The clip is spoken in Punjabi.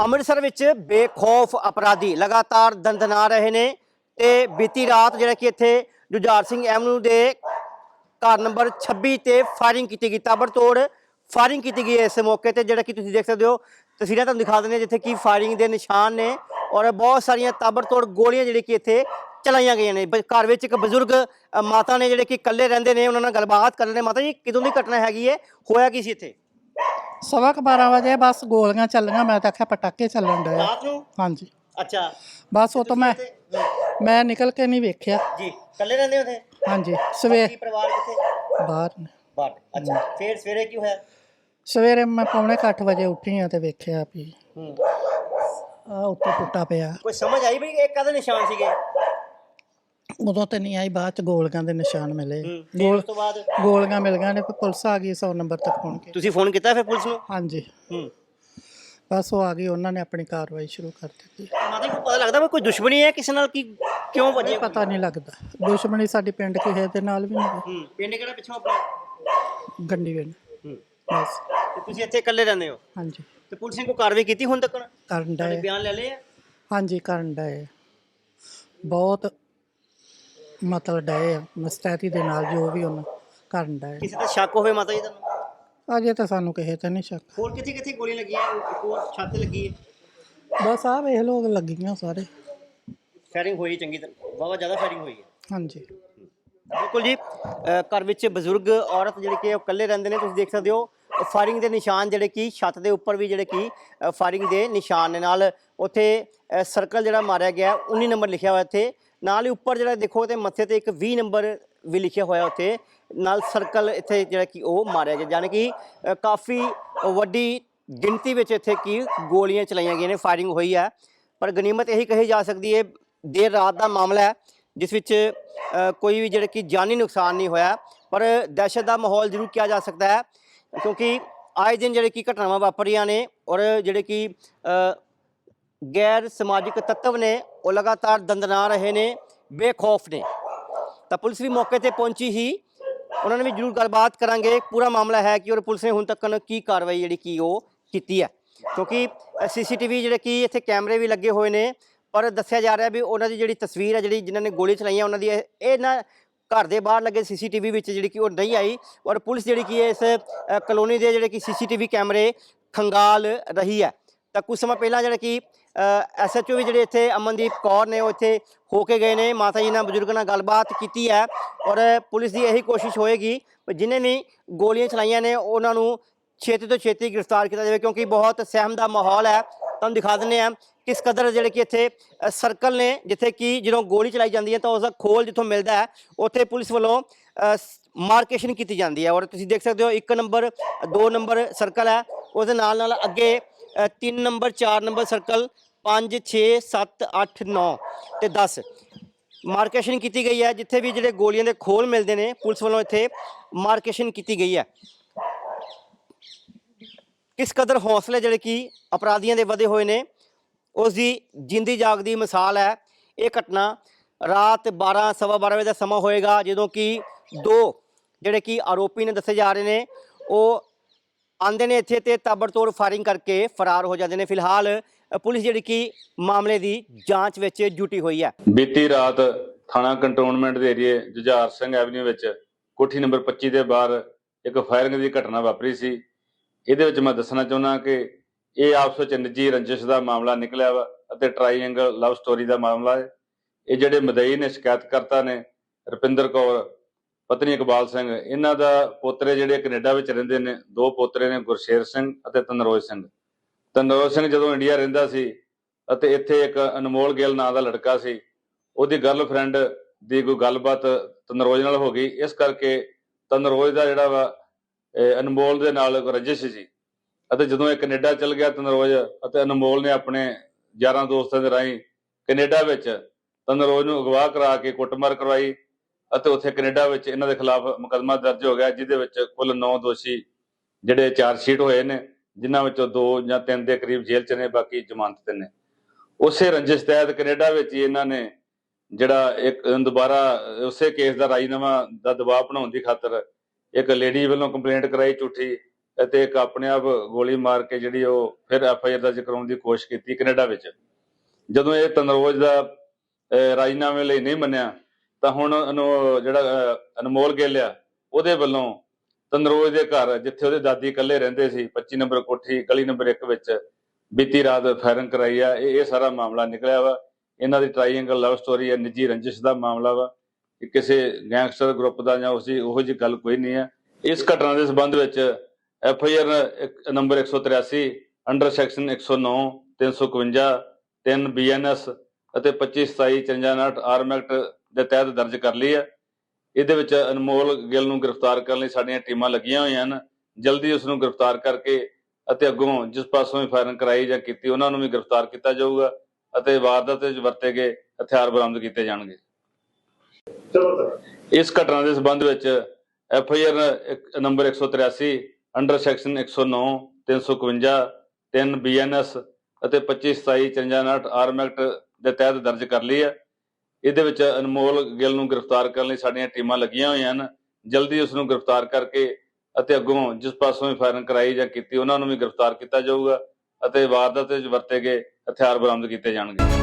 ਅੰਮ੍ਰਿਤਸਰ ਵਿੱਚ ਬੇਖੌਫ ਅਪਰਾਧੀ ਲਗਾਤਾਰ ਦੰਦਨਾ ਰਹੇ ਨੇ ਤੇ ਬੀਤੀ ਰਾਤ ਜਿਹੜਾ ਕਿ ਇੱਥੇ ਜੁਝਾਰ ਸਿੰਘ ਐਵਨਿਊ ਦੇ ਘਰ ਨੰਬਰ 26 ਤੇ ਫਾਇਰਿੰਗ ਕੀਤੀ ਗਈ, ਤਾਬੜਤੋੜ ਫਾਇਰਿੰਗ ਕੀਤੀ ਗਈ ਹੈ ਇਸ ਮੌਕੇ ਤੇ, ਜਿਹੜਾ ਕਿ ਤੁਸੀਂ ਦੇਖ ਸਕਦੇ ਹੋ, ਤਸਵੀਰਾਂ ਤੁਹਾਨੂੰ ਦਿਖਾ ਦਿੰਦੇ ਜਿੱਥੇ ਕਿ ਫਾਇਰਿੰਗ ਦੇ ਨਿਸ਼ਾਨ ਨੇ ਔਰ ਬਹੁਤ ਸਾਰੀਆਂ ਤਾਬੜਤੋੜ ਗੋਲੀਆਂ ਜਿਹੜੀ ਕਿ ਇੱਥੇ ਚਲਾਈਆਂ ਗਈਆਂ ਨੇ। ਬ- ਘਰ ਵਿੱਚ ਇੱਕ ਬਜ਼ੁਰਗ ਮਾਤਾ ਨੇ ਜਿਹੜੇ ਕਿ ਇਕੱਲੇ ਰਹਿੰਦੇ ਨੇ, ਉਹਨਾਂ ਨਾਲ ਗੱਲਬਾਤ ਕਰ ਰਹੇ ਨੇ ਮਾਤਾ ਜੀ, ਕਿਦੋਂ ਦੀ ਘਟਨਾ ਹੈਗੀ ਹੈ? ਹੋਇਆ ਕੀ ਸੀ ਇੱਥੇ? ਸਵਾ ਕੁ 12 ਵਜੇ ਬਸ ਗੋਲੀਆਂ ਚੱਲੀਆਂ ਮੈਂ ਤਾਂ ਆਖਿਆ ਪਟਾਕੇ ਚੱਲਣ ਡਏ ਆ। ਰਾਤ ਨੂੰ ਹਾਂਜੀ। ਅੱਛਾ। ਬਸ ਉਹ ਤੋਂ ਮੈਂ ਮੈਂ ਨਿਕਲ ਕੇ ਨਹੀਂ ਵੇਖਿਆ। ਜੀ ਇਕੱਲੇ ਰਹਿੰਦੇ ਹੋ ਉੱਥੇ? ਹਾਂਜੀ ਸਵੇਰ ਪਰਿਵਾਰ ਕਿੱਥੇ? ਬਾਹਰ ਨੇ। ਬਾਟ ਅੱਛਾ ਫੇਰ ਸਵੇਰੇ ਕੀ ਹੋਇਆ? ਸਵੇਰੇ ਮੈਂ ਪੌਣੇ ਕੁ ਅੱਠ ਵਜੇ ਉੱਠੀ ਆ ਤੇ ਵੇਖਿਆ ਵੀ ਹੂੰ। ਆ ਉੱਤੇ ਟੁੱਟਾ ਪਿਆ। ਕੋਈ ਸਮਝ ਆਈ ਵੀ ਇਹ ਕਾਹਦੇ ਨਿਸ਼ਾਨ ਸੀਗੇ? ਉਦੋਂ ਤੇ ਨਹੀਂ ਆਈ ਬਾਅਦ ਚ ਗੋਲੀਆਂ ਦੇ ਨਿਸ਼ਾਨ ਮਿਲੇ। ਉਸ ਤੋਂ ਬਾਅਦ? ਗੋਲੀਆਂ ਮਿਲ ਗਈਆਂ ਨੇ ਫਿਰ ਪੁਲਿਸ ਆ ਗਈ 100 ਨੰਬਰ ਤੱਕ ਪਹੁੰਚ ਕੇ ਤੁਸੀਂ ਫੋਨ ਕੀਤਾ ਫਿਰ ਪੁਲਿਸ ਨੂੰ? ਹਾਂਜੀ। ਹੂੰ। ਬਸ ਉਹ ਆ ਗਈ ਉਹਨਾਂ ਨੇ ਆਪਣੀ ਕਾਰਵਾਈ ਸ਼ੁਰੂ ਕਰ ਦਿੱਤੀ। ਮਾਤਾ ਜੀ ਨੂੰ ਪਤਾ ਲੱਗਦਾ ਵੀ ਕੋਈ ਦੁਸ਼ਮਣੀ ਹੈ ਕਿਸੇ ਨਾਲ ਕੀ ਕਿਉਂ ਵਜੇ ਪਤਾ ਨਹੀਂ ਲੱਗਦਾ। ਦੁਸ਼ਮਣੀ ਸਾਡੀ ਪਿੰਡ ਕਿਸੇ ਦੇ ਨਾਲ ਵੀ ਨਹੀਂ ਹੂੰ। ਪਿੰਡ ਕਿਹੜਾ ਪਿੱਛੋਂ ਆਪਣਾ? ਗੰਡੀ ਵੇਣ ਹੂੰ। ਬਸ। ਤੇ ਤੁਸੀਂ ਇੱਥੇ ਇਕੱਲੇ ਰਹਿੰਦੇ ਹੋ? ਹਾਂਜੀ। ਤੇ ਪੁਲਿਸ ਨੇ ਕੋਈ ਕਾਰਵਾਈ ਕੀਤੀ ਹੁਣ ਤੱਕ? ਕਰਨ ਡਏ। ਬਿਆਨ ਲੈ ਲਏ ਆ? ਹਾਂਜੀ ਕਰਨ ਡਏ ਬਹੁਤ ਮਤਲਬ ਡਏ ਆ ਮਸਤੈਤੀ ਦੇ ਨਾਲ ਜੋ ਵੀ ਉਹਨਾਂ ਕਰਨ ਡਏ ਕਿਸੇ ਤੇ ਸ਼ੱਕ ਹੋਵੇ ਮਾਤਾ ਜੀ ਤੁਹਾਨੂੰ? ਅਜੇ ਤਾਂ ਸਾਨੂੰ ਕਿਸੇ ਤੇ ਨਹੀਂ ਸ਼ੱਕ। ਹੋਰ ਕਿੱਥੇ ਕਿੱਥੇ ਗੋਲੀਆਂ ਲੱਗੀਆਂ ਇੱਕ ਹੋਰ ਛੱਤ ਲੱਗੀ ਹੈ। ਬਸ ਆ ਵੇਖ ਲੋਕ ਲੱਗੀਆਂ ਸਾਰੇ। ਫਾਇਰਿੰਗ ਹੋਈ ਚੰਗੀ ਤਰ੍ਹਾਂ। ਵਾਵਾ ਜ਼ਿਆਦਾ ਫਾਇਰਿੰਗ ਹੋਈ ਹੈ। ਹਾਂਜੀ। ਬਿਲਕੁਲ ਜੀ ਅ, ਘਰ ਵਿੱਚ ਬਜ਼ੁਰਗ ਔਰਤ ਜਿਹੜੇ ਕਿ ਉਹ ਇਕੱਲੇ ਰਹਿੰਦੇ ਨੇ ਤੁਸੀਂ ਦੇਖ ਸਕਦੇ ਹੋ ਫਾਇਰਿੰਗ ਦੇ ਨਿਸ਼ਾਨ ਜਿਹੜੇ ਕਿ ਛੱਤ ਦੇ ਉੱਪਰ ਵੀ ਜਿਹੜੇ ਕਿ ਫਾਇਰਿੰਗ ਦੇ ਨਿਸ਼ਾਨ ਨੇ ਨਾਲ ਉੱਥੇ ਸਰਕਲ ਜਿਹੜਾ ਮਾਰਿਆ ਗਿਆ 19 ਨੰਬਰ ਲਿਖਿਆ ਹੋਇਆ ਇੱਥੇ ਨਾਲ ਹੀ ਉੱਪਰ ਜਿਹੜਾ ਦੇਖੋ ਤੇ ਮੱਥੇ ਤੇ ਇੱਕ 20 ਨੰਬਰ ਵੀ ਲਿਖਿਆ ਹੋਇਆ ਉੱਥੇ। ਨਾਲ ਸਰਕਲ ਇੱਥੇ ਜਿਹੜਾ ਕਿ ਉਹ ਮਾਰਿਆ ਗਿਆ ਯਾਨੀ ਕਿ ਕਾਫੀ ਵੱਡੀ ਗਿਣਤੀ ਵਿੱਚ ਇੱਥੇ ਕੀ ਗੋਲੀਆਂ ਚਲਾਈਆਂ ਗਈਆਂ ਨੇ ਫਾਇਰਿੰਗ ਹੋਈ ਹੈ। ਪਰ ਗਨੀਮਤ ਇਹੀ ਕਹੀ ਜਾ ਸਕਦੀ ਹੈ, ਦੇਰ ਰਾਤ ਦਾ ਮਾਮਲਾ ਹੈ, ਜਿਸ ਵਿੱਚ ਕੋਈ ਵੀ ਜਿਹੜਾ ਕਿ ਜਾਨੀ ਨੁਕਸਾਨ ਨਹੀਂ ਹੋਇਆ। ਪਰ ਦਹਿਸ਼ਤ ਦਾ ਮਾਹੌਲ ਜ਼ਰੂਰ ਕਿਹਾ ਜਾ ਸਕਦਾ ਹੈ, ਕਿਉਂਕਿ ਆਏ ਦਿਨ ਜਿਹੜੇ ਕਿ ਘਟਨਾਵਾਂ ਵਾਪਰੀਆਂ ਨੇ ਔਰ ਜਿਹੜੇ ਕਿ ਗੈਰ ਸਮਾਜਿਕ ਤੱਤਵ ਨੇ ਉਹ ਲਗਾਤਾਰ ਦੰਦਨਾ ਰਹੇ ਨੇ, ਬੇਖੌਫ ਨੇ। ਤਾਂ ਪੁਲਿਸ ਵੀ ਮੌਕੇ ਤੇ ਪਹੁੰਚੀ ਹੀ। ਉਹਨਾਂ ਨੇ ਵੀ ਜ਼ਰੂਰ ਗੱਲਬਾਤ ਕਰਾਂਗੇ। ਪੂਰਾ ਮਾਮਲਾ ਹੈ ਕਿ ਔਰ ਪੁਲਿਸ ਨੇ ਹੁਣ ਤੱਕ ਕੀ ਕਾਰਵਾਈ ਜਿਹੜੀ ਕੀ ਉਹ ਕੀਤੀ ਹੈ। ਕਿਉਂਕਿ ਸੀਸੀਟੀਵੀ ਜਿਹੜੇ ਕੀ ਇੱਥੇ ਕੈਮਰੇ ਵੀ ਲੱਗੇ ਹੋਏ ਨੇ, ਪਰ ਦੱਸਿਆ ਜਾ ਰਿਹਾ ਵੀ ਉਹਨਾਂ ਦੀ ਜਿਹੜੀ ਤਸਵੀਰ ਹੈ ਜਿਹੜੀ ਜਿਨ੍ਹਾਂ ਨੇ ਗੋਲੀ ਚਲਾਈਆਂ ਉਹਨਾਂ ਦੀ ਇਹ ਨਾ ਘਰ ਦੇ ਬਾਹਰ ਲੱਗੇ ਸੀਸੀਟੀਵੀ ਵਿੱਚ ਜਿਹੜੀ ਕਿ ਉਹ ਨਹੀਂ ਆਈ ਔਰ ਪੁਲਿਸ ਜਿਹੜੀ ਕੀ ਇਸ ਕਲੋਨੀ ਦੇ ਜਿਹੜੇ ਕਿ ਸੀਸੀਟੀਵੀ ਕੈਮਰੇ ਖੰਗਾਲ ਰਹੀ ਹੈ। ਤਾਂ ਕੁਝ ਸਮਾਂ ਪਹਿਲਾਂ ਜਿਹੜਾ ਕਿ ਐਸਐਚਓ ਵੀ ਜਿਹੜੇ ਇੱਥੇ ਅਮਨਦੀਪ ਕੌਰ ਨੇ ਉਹ ਇੱਥੇ ਹੋ ਕੇ ਗਏ ਨੇ। ਮਾਤਾ ਜੀ ਨਾਲ ਬਜ਼ੁਰਗਾਂ ਨਾਲ ਗੱਲਬਾਤ ਕੀਤੀ ਹੈ ਔਰ ਪੁਲਿਸ ਦੀ ਇਹੀ ਕੋਸ਼ਿਸ਼ ਹੋਏਗੀ ਵੀ ਜਿਨੇ ਵੀ ਗੋਲੀਆਂ ਚਲਾਈਆਂ ਨੇ ਉਹਨਾਂ ਨੂੰ ਛੇਤੀ ਤੋਂ ਛੇਤੀ ਗ੍ਰਿਫਤਾਰ ਕੀਤਾ ਜਾਵੇ ਕਿਉਂਕਿ ਬਹੁਤ ਸਹਿਮ ਦਾ ਮਾਹੌਲ ਹੈ। ਤੁਹਾਨੂੰ ਦਿਖਾ ਦਿੰਦੇ ਆ ਕਿਸ ਕਦਰ ਜਿਹੜੇ ਕਿ ਇੱਥੇ ਸਰਕਲ ਨੇ ਜਿੱਥੇ ਕਿ ਜਦੋਂ ਗੋਲੀ ਚਲਾਈ ਜਾਂਦੀ ਹੈ ਤਾਂ ਉਸ ਦਾ ਖੋਲ ਜਿੱਥੋਂ ਮਿਲਦਾ ਹੈ ਉੱਥੇ ਪੁਲਿਸ ਵੱਲੋਂ ਅ, ਮਾਰਕੇਸ਼ਨ ਕੀਤੀ ਜਾਂਦੀ ਹੈ। ਔਰ ਤੁਸੀਂ ਦੇਖ ਸਕਦੇ ਹੋ ਇੱਕ ਨੰਬਰ ਦੋ ਨੰਬਰ ਸਰਕਲ ਹੈ ਉਸ ਦੇ ਨਾਲ ਨਾਲ ਅੱਗੇ 3 ਨੰਬਰ 4 ਨੰਬਰ ਸਰਕਲ 5 6 7 8 9 ਤੇ 10 ਮਾਰਕੇਸ਼ਨ ਕੀਤੀ ਗਈ ਹੈ, ਜਿੱਥੇ ਵੀ ਜਿਹੜੇ ਗੋਲੀਆਂ ਦੇ ਖੋਲ ਮਿਲਦੇ ਨੇ, ਪੁਲਿਸ ਵੱਲੋਂ ਇੱਥੇ ਮਾਰਕੇਸ਼ਨ ਕੀਤੀ ਗਈ ਹੈ। ਕਿਸ ਕਦਰ ਹੌਸਲੇ ਜਿਹੜੇ ਕਿ ਅਪਰਾਧੀਆਂ ਦੇ ਵਧੇ ਹੋਏ ਨੇ, ਉਸ ਦੀ ਜਿੰਦੀ ਜਾਗਦੀ ਮਿਸਾਲ ਹੈ। ਇਹ ਘਟਨਾ ਰਾਤ 12 ਸਵਾ 12 ਵਜੇ ਦਾ ਸਮਾਂ ਹੋਏਗਾ, ਜਦੋਂ ਕਿ ਦੋ ਜਿਹੜੇ ਕਿ ਆਰੋਪੀ ਨੇ ਦੱਸੇ ਜਾ ਰਹੇ ਨੇ, ਉਹ ਆਂਦੇ ਨੇ ਇੱਥੇ ਤੇ ਤਾਬੜਤੋੜ ਫਾਇਰਿੰਗ ਕਰਕੇ ਫਰਾਰ ਹੋ ਜਾਂਦੇ ਨੇ। ਫਿਲਹਾਲ ਪੁਲਿਸ ਜਿਹੜੀ ਕਿ ਮਾਮਲੇ ਦੀ ਜਾਂਚ ਵਿੱਚ ਜੁਟੀ ਹੋਈ ਹੈ। ਬੀਤੀ ਰਾਤ ਥਾਣਾ ਕੰਟੋਨਮੈਂਟ ਦੇ ਏਰੀਏ ਜੁਝਾਰ ਸਿੰਘ ਐਵਨਿਊ ਵਿੱਚ ਕੋਠੀ ਨੰਬਰ 25 ਦੇ ਬਾਹਰ ਇੱਕ ਫਾਇਰਿੰਗ ਦੀ ਘਟਨਾ ਵਾਪਰੀ ਸੀ। ਇਹਦੇ ਵਿੱਚ ਮੈਂ ਦੱਸਣਾ ਚਾਹੁੰਦਾ ਕਿ ਇਹ ਆਪਸ ਵਿੱਚ ਨਿੱਜੀ ਰੰਜਿਸ਼ ਦਾ ਮਾਮਲਾ ਨਿਕਲਿਆ ਵਾ ਅਤੇ ਟਰਾਈਐਂਗਲ ਲਵ ਸਟੋਰੀ ਦਾ ਮਾਮਲਾ ਹੈ। ਇਹ ਜਿਹੜੇ ਮਦਈ ਨੇ ਸ਼ਿਕਾਇਤ ਕਰਤਾ ਨੇ ਰੁਪਿੰਦਰ ਕੌਰ ਪਤਨੀ ਇਕਬਾਲ ਸਿੰਘ, ਇਹਨਾਂ ਦਾ ਪੋਤਰੇ ਜਿਹੜੇ ਕੈਨੇਡਾ ਵਿੱਚ ਰਹਿੰਦੇ ਨੇ, ਦੋ ਪੋਤਰੇ ਨੇ ਗੁਰਸ਼ੇਰ ਸਿੰਘ ਅਤੇ ਤਨਰੋਜ ਸਿੰਘ। ਤਨਰੋਜ ਸਿੰਘ ਜਦੋਂ ਇੰਡੀਆ ਰਹਿੰਦਾ ਸੀ ਅਤੇ ਇੱਥੇ ਇੱਕ ਅਨਮੋਲ ਗਿੱਲ ਨਾਂ ਦਾ ਲੜਕਾ ਸੀ, ਉਹਦੀ ਗਰਲਫ੍ਰੈਂਡ ਦੀ ਕੋਈ ਗੱਲਬਾਤ ਤਨਰੋਜ ਨਾਲ ਹੋ ਗਈ। ਇਸ ਕਰਕੇ ਤਨਰੋਜ ਦਾ ਜਿਹੜਾ ਵਾ, ਇਹ ਅਨਮੋਲ ਦੇ ਨਾਲ ਰਜਿਸ਼ ਸੀ ਅਤੇ ਜਦੋਂ ਇਹ ਕੈਨੇਡਾ ਚਲ ਗਿਆ ਤਨਰੋਜ ਅਤੇ ਅਨਮੋਲ ਨੇ ਆਪਣੇ ਯਾਰਾਂ ਦੋਸਤਾਂ ਦੇ ਰਾਹੀਂ ਕੈਨੇਡਾ ਵਿੱਚ ਤਨਰੋਜ ਨੂੰ ਅਗਵਾ ਕਰਾ ਕੇ ਕੁੱਟਮਾਰ ਕਰਵਾਈ ਅਤੇ ਉੱਥੇ ਕੈਨੇਡਾ ਵਿੱਚ ਇਹਨਾਂ ਦੇ ਖਿਲਾਫ ਮੁਕੱਦਮਾ ਦਰਜ ਹੋ ਗਿਆ ਜਿਹਦੇ ਵਿੱਚ ਕੁੱਲ 9 ਦੋਸ਼ੀ ਜਿਹੜੇ ਚਾਰਜ ਸ਼ੀਟ ਹੋਏ ਨੇ ਜਿਨ੍ਹਾਂ ਵਿੱਚੋਂ ਦੋ ਜਾਂ ਤਿੰਨ ਦੇ ਕਰੀਬ ਜੇਲ੍ਹ 'ਚ ਨੇ ਬਾਕੀ ਜ਼ਮਾਨਤ ਤੇ ਨੇ। ਉਸੇ ਰੰਜਿਸ਼ ਤਹਿਤ ਕੈਨੇਡਾ ਵਿੱਚ ਹੀ ਇਹਨਾਂ ਨੇ ਜਿਹੜਾ ਇੱਕ ਦੁਬਾਰਾ ਉਸੇ ਕੇਸ ਦਾ ਰਾਜੀਨਾਮਾ ਦਾ ਦਬਾਅ ਬਣਾਉਣ ਦੀ ਖਾਤਰ ਇੱਕ ਲੇਡੀ ਵੱਲੋਂ ਕੰਪਲੇਂਟ ਕਰਾਈ ਝੂਠੀ ਅਤੇ ਇੱਕ ਆਪਣੇ ਆਪ ਗੋਲੀ ਮਾਰ ਕੇ ਜਿਹੜੀ ਉਹ ਫਿਰ ਐਫ ਆਈ ਆਰ ਦਰਜ ਕਰਾਉਣ ਦੀ ਕੋਸ਼ਿਸ਼ ਕੀਤੀ ਕੈਨੇਡਾ ਵਿੱਚ। ਜਦੋਂ ਇਹ ਤਨਰੋਜ ਦਾ ਅਹ, ਰਾਜੀਨਾਮੇ ਲਈ ਨਹੀਂ ਮੰਨਿਆ ਤਾਂ ਹੁਣ ਜਿਹੜਾ ਅਨਮੋਲ ਗਿੱਲ ਆ, ਉਹਦੇ ਵੱਲੋਂ ਤਨਰੋਜ ਦੇ ਘਰ, ਜਿੱਥੇ ਉਹਦੇ ਦਾਦੀ ਇਕੱਲੇ ਰਹਿੰਦੇ ਸੀ 25 ਨੰਬਰ ਕੋਠੀ, ਗਲੀ ਨੰਬਰ 1 ਵਿੱਚ ਬੀਤੀ ਰਾਤ ਫਾਇਰਿੰਗ ਕਰਾਈ ਆ, ਇਹ ਇਹ ਸਾਰਾ ਮਾਮਲਾ ਨਿਕਲਿਆ ਵਾ। ਇਹਨਾਂ ਦੀ ਟ੍ਰਾਈਐਂਗਲ ਲਵ ਸਟੋਰੀ ਹੈ ਨਿੱਜੀ ਰੰਜਿਸ਼ ਦਾ ਮਾਮਲਾ ਵਾ, ਕਿ ਕਿਸੇ ਗੈਂਗਸਟਰ ਗਰੁੱਪ ਦਾ ਜਾਂ ਉਸੇ ਉਹੋ ਜਿਹੀ ਗੱਲ ਕੋਈ ਨਹੀਂ ਹੈ ਇਸ ਘਟਨਾ ਦੇ ਸੰਬੰਧ ਵਿੱਚ F I R number 183 under section 109 351 3 BNS ਅਤੇ 25 27 54 ਆਰਮ ਐਕਟ ਦੇ ਤਹਿਤ ਦਰਜ ਕਰ ਲਈ ਹੈ। ਇਹਦੇ ਵਿੱਚ ਅਨਮੋਲ ਗਿੱਲ ਨੂੰ ਗ੍ਰਿਫਤਾਰ ਕਰਨ ਲਈ ਸਾਡੀਆਂ ਟੀਮਾਂ ਲੱਗੀਆਂ ਹੋਈਆਂ ਹਨ। ਜਲਦੀ ਉਸ ਨੂੰ ਗ੍ਰਿਫਤਾਰ ਕਰਕੇ ਅਤੇ ਅੱਗੋਂ ਜਿਸ ਪਾਸੋਂ ਵੀ ਫਾਇਰਿੰਗ ਕਰਾਈ ਜਾਂ ਕੀਤੀ ਉਹਨਾਂ ਨੂੰ ਵੀ ਗ੍ਰਿਫਤਾਰ ਕੀਤਾ ਜਾਊਗਾ ਅਤੇ ਵਾਰਦਾਤ ਵਿੱਚ ਵਰਤੇ ਗਏ ਹਥਿਆਰ ਬਰਾਮਦ ਕੀਤੇ ਜਾਣਗੇ। ਇਸ ਘਟਨਾ ਦੇ ਸੰਬੰਧ ਵਿੱਚ F I R number 183 under section 109 351 3 BNS ਅਤੇ 25 27 54 ਆਰਮ ਐਕਟ ਦੇ ਤਹਿਤ ਦਰਜ ਕਰ ਲਈ ਹੈ। ਇਹਦੇ ਵਿੱਚ ਅਨਮੋਲ ਗਿੱਲ ਨੂੰ ਗ੍ਰਿਫਤਾਰ ਕਰਨ ਲਈ ਸਾਡੀਆਂ ਟੀਮਾਂ ਲੱਗੀਆਂ ਹੋਈਆਂ ਹਨ। ਜਲਦੀ ਉਸ ਨੂੰ ਗ੍ਰਿਫਤਾਰ ਕਰਕੇ ਅਤੇ ਅੱਗੋਂ ਜਿਸ ਪਾਸੋਂ ਵੀ ਫਾਇਰਿੰਗ ਕਰਾਈ ਜਾਂ ਕੀਤੀ, ਉਹਨਾਂ ਨੂੰ ਵੀ ਗ੍ਰਿਫਤਾਰ ਕੀਤਾ ਜਾਊਗਾ ਅਤੇ ਵਾਰਦਾਤ ਵਿੱਚ ਵਰਤੇ ਗਏ ਹਥਿਆਰ ਬਰਾਮਦ ਕੀਤੇ ਜਾਣਗੇ।